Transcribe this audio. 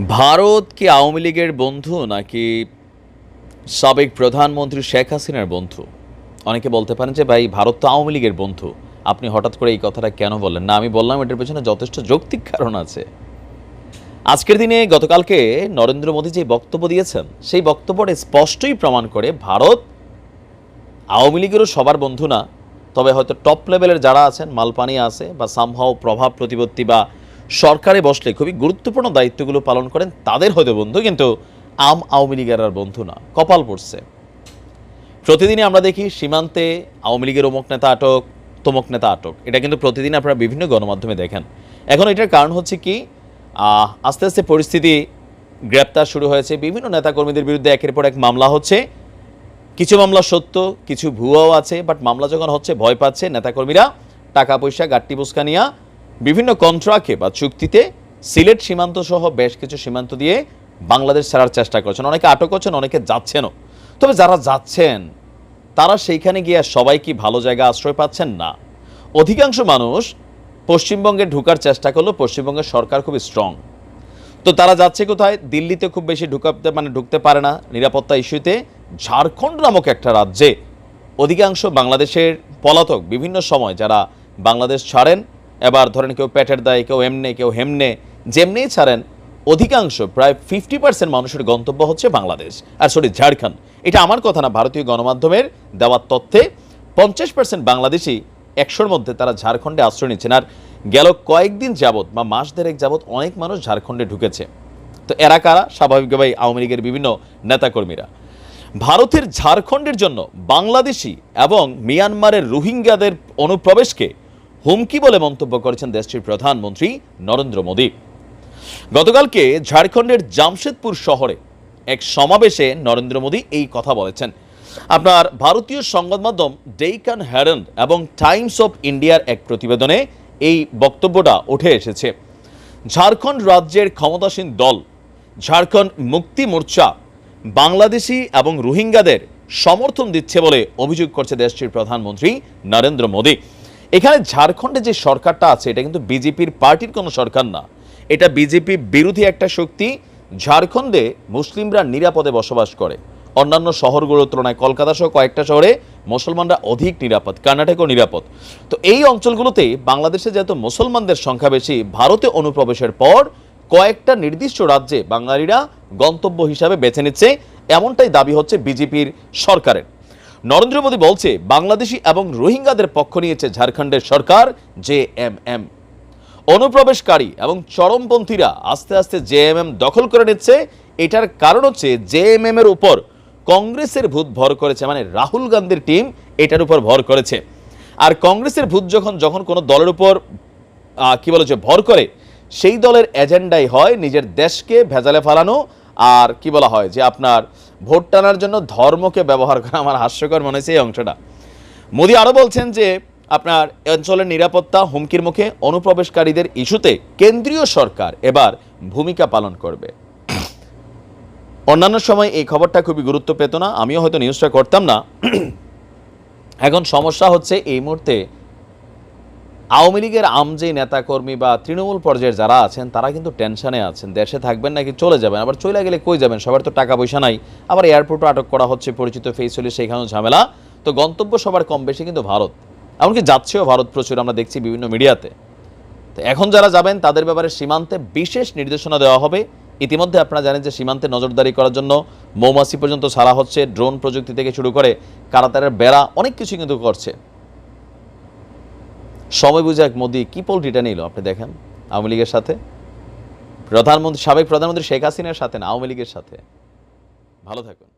ভারত কি আওয়ামী লীগের বন্ধু নাকি সাবেক প্রধানমন্ত্রী শেখ হাসিনার বন্ধু? অনেকে বলতে পারেন যে, ভাই, ভারত তো আওয়ামী লীগের বন্ধু। আপনি হঠাৎ করে এই কথাটা কেন বললেন? না, আমি বললাম, এটার পেছনে যথেষ্ট যৌক্তিক কারণ আছে। আজকের দিনে গতকালকে নরেন্দ্র মোদী যে বক্তব্য দিয়েছেন, সেই বক্তব্যটা স্পষ্টই প্রমাণ করে ভারত আওয়ামী লীগেরও সবার বন্ধু না। তবে হয়তো টপ লেভেলের যারা আছেন, মালপানি আছে বা সামহাও প্রভাব প্রতিপত্তি বা সরকারে বসলে খুবই গুরুত্বপূর্ণ দায়িত্বগুলো পালন করেন তাদের হয়তো বন্ধু, কিন্তু আম আওয়ামী লীগের আর বন্ধু না, কপাল পড়ছে। প্রতিদিনই আমরা দেখি সীমান্তে আওয়ামী লীগের অমুক নেতা আটক, তমুক নেতা আটক। এটা কিন্তু প্রতিদিন আপনারা বিভিন্ন গণমাধ্যমে দেখেন। এখন এটার কারণ হচ্ছে কি আস্তে আস্তে পরিস্থিতি গ্রেপ্তার শুরু হয়েছে। বিভিন্ন নেতাকর্মীদের বিরুদ্ধে একের পর এক মামলা হচ্ছে। কিছু মামলা সত্য, কিছু ভুয়াও আছে বাট মামলা যখন হচ্ছে, ভয় পাচ্ছে নেতাকর্মীরা। টাকা পয়সা গাট্টি বুসকা নিয়া বিভিন্ন কন্ট্রাক্টে বা চুক্তিতে সিলেট সীমান্ত সহ বেশ কিছু সীমান্ত দিয়ে বাংলাদেশ ছাড়ার চেষ্টা করছেন। অনেকে আটক হচ্ছেন, অনেকে যাচ্ছেনও। তবে যারা যাচ্ছেন, তারা সেইখানে গিয়ে সবাই কি ভালো জায়গা আশ্রয় পাচ্ছেন? না। অধিকাংশ মানুষ পশ্চিমবঙ্গে ঢুকার চেষ্টা করলেও পশ্চিমবঙ্গের সরকার খুব স্ট্রং তো তারা যাচ্ছে কোথায়? দিল্লিতে খুব বেশি ঢুকাতে মানে ঢুকতে পারে না। নিরাপত্তা ইস্যুতে ঝাড়খণ্ড নামক একটা রাজ্যে অধিকাংশ বাংলাদেশের পলাতক বিভিন্ন সময় যারা বাংলাদেশ ছাড়েন এবার ধরেন কেউ পেটের দায়, কেউ এমনে, কেউ হেমনে যেমনেই ছাড়েন, অধিকাংশ, প্রায় ফিফটি পার্সেন্ট মানুষের গন্তব্য হচ্ছে বাংলাদেশ। আর সরি, ঝাড়খণ্ড। এটা আমার কথা না, ভারতীয় গণমাধ্যমের দেওয়ার তথ্যে পঞ্চাশ পার্সেন্ট বাংলাদেশি একশোর মধ্যে তারা ঝাড়খণ্ডে আশ্রয় নিচ্ছেন। আর গেল কয়েকদিন যাবৎ বা মাস দেড়েক যাবৎ অনেক মানুষ ঝাড়খণ্ডে ঢুকেছে। তো এরা কারা? স্বাভাবিকভাবেই আওয়ামী লীগের বিভিন্ন নেতাকর্মীরা। ভারতের ঝাড়খণ্ডের জন্য বাংলাদেশি এবং মিয়ানমারের রোহিঙ্গাদের অনুপ্রবেশকে হুমকি বলে মন্তব্য করেছেন দেশটির প্রধানমন্ত্রী নরেন্দ্র মোদী। গতকালকে ঝাড়খণ্ডের জামশেদপুর শহরে এক সমাবেশে নরেন্দ্র মোদী এই কথা বলেছেন। আপনার ভারতীয় সংবাদ মাধ্যম ডেইকান হ্যারন এবং টাইমস অফ ইন্ডিয়ার এক প্রতিবেদনে এই বক্তব্যটা উঠে এসেছে। ঝাড়খণ্ড রাজ্যের ক্ষমতাসীন দল, ঝাড়খণ্ড মুক্তি মোর্চা, বাংলাদেশি এবং রোহিঙ্গাদের সমর্থন দিচ্ছে বলে অভিযোগ করছে দেশটির প্রধানমন্ত্রী নরেন্দ্র মোদী। এখানে ঝাড়খণ্ডে যে সরকারটা আছে, এটা কিন্তু বিজেপির পার্টির কোনো সরকার না। এটা বিজেপি বিরোধী একটা শক্তি, ঝাড়খণ্ডে মুসলিমরা নিরাপদে বসবাস করে। অন্যান্য শহরগুলোর তুলনায় কলকাতা সহ কয়েকটা শহরে মুসলমানরা অধিক নিরাপদ কর্ণাটকও নিরাপদ। তো এই অঞ্চলগুলোতে বাংলাদেশে যেহেতু মুসলমানদের সংখ্যা বেশি, ভারতে অনুপ্রবেশের পর কয়েকটা নির্দিষ্ট রাজ্যে বাঙালিরা গন্তব্য হিসাবে বেছে নিচ্ছে, এমনটাই দাবি হচ্ছে বিজেপির সরকারের। নরেন্দ্র মোদী বলছে, বাংলাদেশি এবং রোহিঙ্গাদের পক্ষ নিয়েছে ঝাড়খণ্ডের সরকার, জে এম এম। অনুপ্রবেশকারী এবং চরমপন্থীরা আস্তে আস্তে জেএমএম দখল করে নিচ্ছে। এটার কারণ হচ্ছে জে এম এর উপর কংগ্রেসের ভূত ভর করেছে মানে রাহুল গান্ধীর টিম এটার উপর ভর করেছে। আর কংগ্রেসের ভূত যখন যখন কোনো দলের উপর কি বলে যে ভর করে, সেই দলের এজেন্ডাই হয় নিজের দেশকে ভেজালে ফেলানো, আর কি বলা হয় যে আপনার ভোট টানার জন্য ধর্মকে ব্যবহার করা আমার হাস্যকর মনে হয়েছে এই অংশটা। মোদী আরও বলছেন যে, আপনার অঞ্চলের নিরাপত্তা হুমকির মুখে অনুপ্রবেশকারীদের ইস্যুতে কেন্দ্রীয় সরকার এবার ভূমিকা পালন করবে। অন্যান্য সময় এই খবরটা খুবই গুরুত্ব পেত না, আমিও হয়তো নিউজটা করতাম না। এখন সমস্যা হচ্ছে এই মুহূর্তে আওয়ামী লীগের আম যে নেতাকর্মী বা তৃণমূল পর্যায়ের যারা আছেন, তারা কিন্তু টেনশনে আছেন। দেশে থাকবেন নাকি চলে যাবেন? আবার চলে গেলে কই যাবেন? সবার তো টাকা পয়সা নাই। আবার এয়ারপোর্টও আটক করা হচ্ছে, পরিচিত ফেস হলে সেখানেও ঝামেলা। তো গন্তব্য সবার কম বেশি কিন্তু ভারত। এমনকি যাচ্ছেও ভারত প্রচুর, আমরা দেখছি বিভিন্ন মিডিয়াতে। তো এখন যারা যাবেন, তাদের ব্যাপারে সীমান্তে বিশেষ নির্দেশনা দেওয়া হবে। ইতিমধ্যে আপনারা জানেন যে সীমান্তে নজরদারি করার জন্য মৌমাছি পর্যন্ত ছাড়া হচ্ছে, ড্রোন প্রযুক্তি থেকে শুরু করে কারাতারের বেড়া, অনেক কিছু কিন্তু করছে। সময় বুঝে এক মোদি কী পোলট্রিটা নিল? আপনি দেখেন, আওয়ামী লীগের সাথে। প্রধানমন্ত্রী, সাবেক প্রধানমন্ত্রী শেখ হাসিনার সাথে না, আওয়ামী লীগের সাথে। ভালো থাকুন।